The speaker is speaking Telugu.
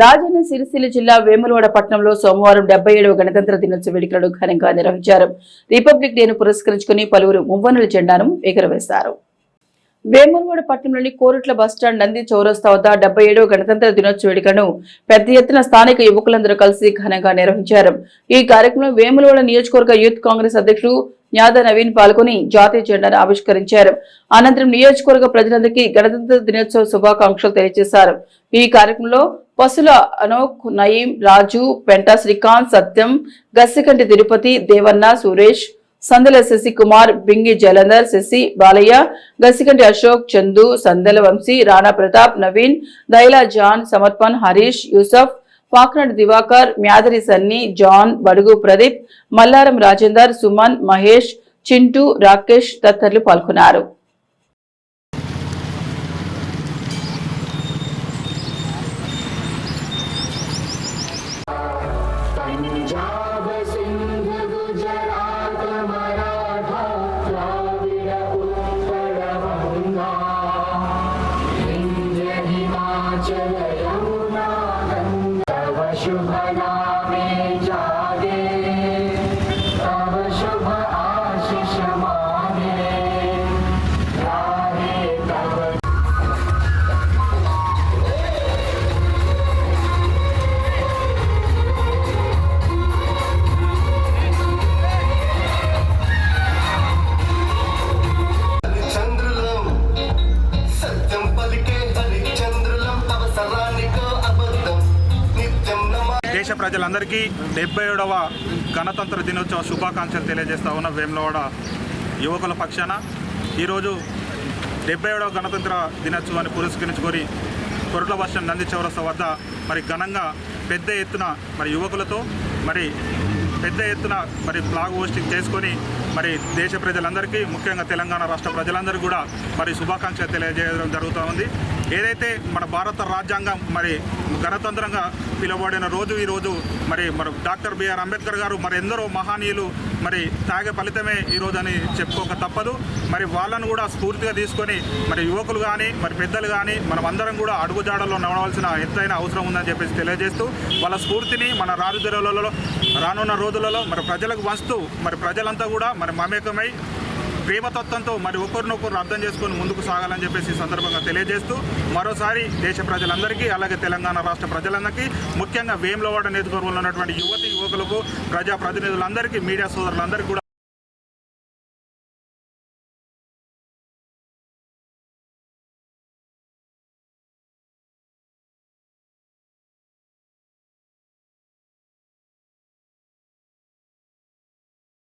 రాజన్న సిరిసిల్ల జిల్లా వేములవాడ పట్టణంలో సోమవారం డెబ్బై ఏడవ గణతంత్ర దినోత్సవ వేడుకలను ఘనంగా నిర్వహించారు. రిపబ్లిక్ డేను పురస్కరించుకుని పలువురు మువ్వనుల జెండాను ఎగురవేశారు. వేములవాడ పట్టణంలోని కోరుట్ల బస్టాండ్ నంది చౌరస్తా వద్ద డెబ్బై ఏడవ గణతంత్ర దినోత్సవ వేడుకను పెద్ద ఎత్తున స్థానిక యువకులందరూ కలిసి ఘనంగా నిర్వహించారు. ఈ కార్యక్రమంలో వేములవాడ నియోజకవర్గ యూత్ కాంగ్రెస్ అధ్యక్షులు న్యాద నవీన్ పాల్గొని జాతీయ జెండాను ఆవిష్కరించారు. అనంతరం నియోజకవర్గ ప్రజలందరికీ గణతంత్ర దినోత్సవ శుభాకాంక్షలు తెలియజేశారు. ఈ కార్యక్రమంలో పసుల అనోక్ నయీం రాజు పెంట శ్రీకాంత్ సత్యం గస్సికంటి తిరుపతి దేవన్న సురేష్ సందల శశి కుమార్ బింగి జలంధర్ శశి బాలయ్య గసికంటి అశోక్ చందు సందల వంశీ రాణా ప్రతాప్ నవీన్ దైలా జాన్ సమర్పణ్ హరీష్ యూసఫ్ పాక్నడ్ దివాకర్ మ్యాదరి సన్ని జాన్ బడుగు ప్రదీప్ మల్లారం రాజేందర్ సుమన్ మహేష్ చింటూ రాకేష్ తదితరులు పాల్గొన్నారు. যা হয়েছে దేశ ప్రజలందరికీ డెబ్బై ఏడవ గణతంత్ర దినోత్సవ శుభాకాంక్షలు తెలియజేస్తా ఉన్న వేములవాడ యువకుల పక్షాన ఈరోజు డెబ్బై ఏడవ గణతంత్ర దినోత్సవాన్ని పురస్కరించుకొని కొరట్ల వర్షం నంది చౌరస్తా వద్ద మరి ఘనంగా పెద్ద ఎత్తున మరి యువకులతో మరి పెద్ద ఎత్తున మరి ఫ్లాగ్ హోస్టింగ్ చేసుకొని మరి దేశ ప్రజలందరికీ ముఖ్యంగా తెలంగాణ రాష్ట్ర ప్రజలందరికీ కూడా మరి శుభాకాంక్షలు తెలియజేయడం జరుగుతూ ఉంది. ఏదైతే మన భారత రాజ్యాంగం మరి గణతంత్రంగా పిలువబడిన రోజు ఈ రోజు మరి మరి డాక్టర్ బిఆర్ అంబేద్కర్ గారు మరి ఎందరో మహనీయులు మరి తాగే ఫలితమే ఈ రోజు అని చెప్పుకోక తప్పదు. మరి వాళ్ళను కూడా స్ఫూర్తిగా తీసుకొని మరి యువకులు కానీ మరి పెద్దలు కానీ మనం అందరం కూడా అడుగుజాడల్లో నడవలసిన ఎంతైనా అవసరం ఉందని చెప్పేసి తెలియజేస్తూ వాళ్ళ స్ఫూర్తిని మన రాజుదలలో రానున్న రోజులలో మరి ప్రజలకు వంచుతూ మరి ప్రజలంతా కూడా మరి మమేకమై ప్రేమతత్వంతో మరి ఒకరినొకరు అర్థం చేసుకొని ముందుకు సాగాలని చెప్పేసి ఈ సందర్భంగా తెలియజేస్తూ మరోసారి దేశ ప్రజలందరికీ అలాగే తెలంగాణ రాష్ట్ర ప్రజలందరికీ ముఖ్యంగా వేములవాడ నియోజకవర్గంలో ఉన్నటువంటి యువతి యువకులకు ప్రజాప్రతినిధులందరికీ మీడియా సోదరులందరికీ కూడా